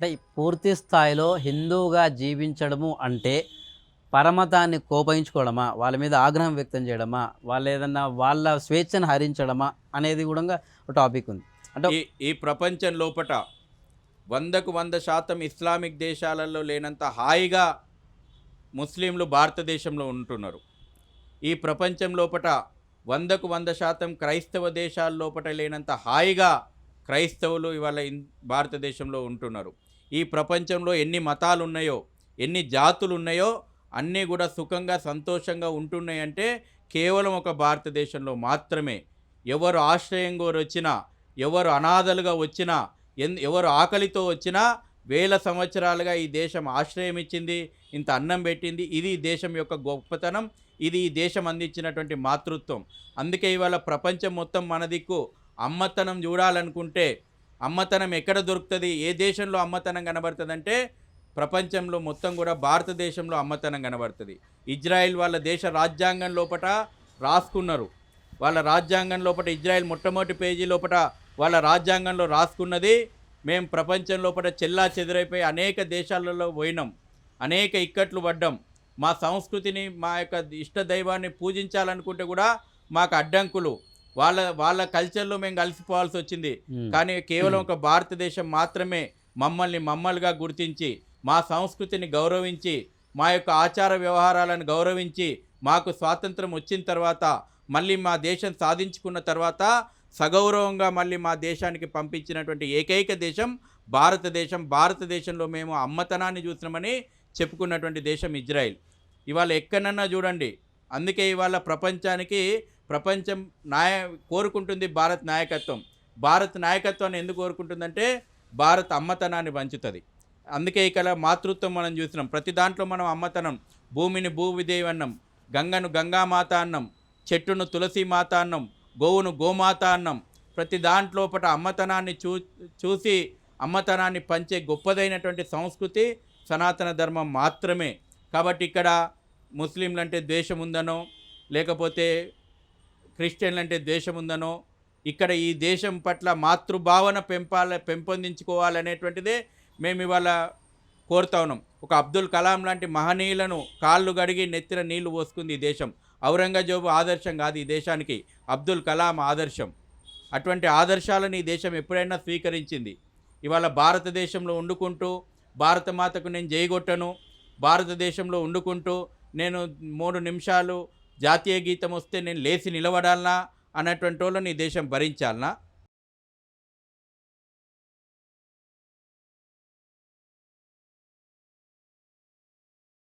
అంటే పూర్తి స్థాయిలో హిందువుగా జీవించడము అంటే పరమతాన్ని కోపించుకోవడమా వాళ్ళ మీద ఆగ్రహం వ్యక్తం చేయడమా వాళ్ళు ఏదన్నా వాళ్ళ స్వేచ్ఛను హరించడమా అనేది కూడా ఒక టాపిక్ ఉంది. అంటే ఈ ప్రపంచం లోపల వందకు వంద శాతం ఇస్లామిక్ దేశాలలో లేనంత హాయిగా ముస్లింలు భారతదేశంలో ఉంటున్నారు. ఈ ప్రపంచం లోపల వందకు వంద శాతం క్రైస్తవ దేశాల లోపల లేనంత హాయిగా క్రైస్తవులు ఇవాళ భారతదేశంలో ఉంటున్నారు. ఈ ప్రపంచంలో ఎన్ని మతాలు ఉన్నాయో ఎన్ని జాతులు ఉన్నాయో అన్నీ కూడా సుఖంగా సంతోషంగా ఉంటున్నాయంటే కేవలం ఒక భారతదేశంలో మాత్రమే. ఎవరు ఆశ్రయం కోరి వచ్చినా ఎవరు అనాథలుగా వచ్చినా ఎన్ ఎవరు ఆకలితో వచ్చినా వేల సంవత్సరాలుగా ఈ దేశం ఆశ్రయం ఇచ్చింది ఇంత అన్నం పెట్టింది. ఇది ఈ దేశం యొక్క గొప్పతనం ఇది ఈ దేశం అందించినటువంటి మాతృత్వం. అందుకే ఇవాళ ప్రపంచం మొత్తం మన దిక్కు అమ్మతనం చూడాలనుకుంటే అమ్మతనం ఎక్కడ దొరుకుతుంది? ఏ దేశంలో అమ్మతనం కనబడుతుందంటే ప్రపంచంలో మొత్తం కూడా భారతదేశంలో అమ్మతనం కనబడుతుంది. ఇజ్రాయెల్ వాళ్ళ దేశ రాజ్యాంగం లోపట రాసుకున్నారు. వాళ్ళ రాజ్యాంగం లోపల ఇజ్రాయెల్ మొట్టమొదటి పేజీ లోపల వాళ్ళ రాజ్యాంగంలో రాసుకున్నది. మేము ప్రపంచం లోపల చెల్లా చెదురైపోయి అనేక దేశాలలో పోయినాం. అనేక ఇక్కట్లు పడ్డాం. మా సంస్కృతిని మా యొక్క ఇష్ట దైవాన్ని పూజించాలనుకుంటే కూడా మాకు అడ్డంకులు. వాళ్ళ వాళ్ళ కల్చర్లో మేము కలిసిపోవాల్సి వచ్చింది. కానీ కేవలం ఒక భారతదేశం మాత్రమే మమ్మల్ని మమ్మల్గా గుర్తించి మా సంస్కృతిని గౌరవించి మా యొక్క ఆచార వ్యవహారాలను గౌరవించి మాకు స్వాతంత్రం వచ్చిన తర్వాత మళ్ళీ మా దేశం సాధించుకున్న తర్వాత సగౌరవంగా మళ్ళీ మా దేశానికి పంపించినటువంటి ఏకైక దేశం భారతదేశం. భారతదేశంలో మేము అమ్మతనాన్ని చూసినామని చెప్పుకున్నటువంటి దేశం ఇజ్రాయిల్. ఇవాళ ఎక్కడన్నా చూడండి. అందుకే ఇవాళ ప్రపంచానికి ప్రపంచం నాయ కోరుకుంటుంది భారత్ నాయకత్వం. భారత్ నాయకత్వాన్ని ఎందుకు కోరుకుంటుందంటే భారత్ అమ్మతనాన్ని పంచుతుంది. అందుకే ఇక్కడ మాతృత్వం మనం చూసినాం ప్రతి దాంట్లో మనం అమ్మతనం. భూమిని భూ విదేవి అన్నం గంగను గంగామాత అన్నం చెట్టును తులసిమాత అన్నం గోవును గోమాత అన్నం. ప్రతి దాంట్లోపట అమ్మతనాన్ని చూ చూసి అమ్మతనాన్ని పంచే గొప్పదైనటువంటి సంస్కృతి సనాతన ధర్మం మాత్రమే. కాబట్టి ఇక్కడ ముస్లింలు అంటే ద్వేషం ఉందనో లేకపోతే క్రిస్టియన్లు అంటే ద్వేషం ఉందనో ఇక్కడ ఈ దేశం పట్ల మాతృభావన పెంపాల పెంపొందించుకోవాలనేటువంటిదే మేము ఇవాళ కోరుతా ఉన్నాం ఒక అబ్దుల్ కలాం లాంటి మహనీయులను కాళ్ళు గడిగి నెత్తిన నీళ్ళు పోసుకుంది ఈ దేశం. ఔరంగజేబు ఆదర్శం కాదు ఈ దేశానికి. అబ్దుల్ కలాం ఆదర్శం. అటువంటి ఆదర్శాలను ఈ దేశం ఎప్పుడైనా స్వీకరించింది. ఇవాళ భారతదేశంలో వండుకుంటూ భారతమాతకు నేను జయగొట్టను భారతదేశంలో వండుకుంటూ నేను మూడు నిమిషాలు జాతీయ గీతం వస్తే నేను లేచి నిలబడాలనా అన్నటువంటి వాళ్ళని ఈ దేశం భరించాలనా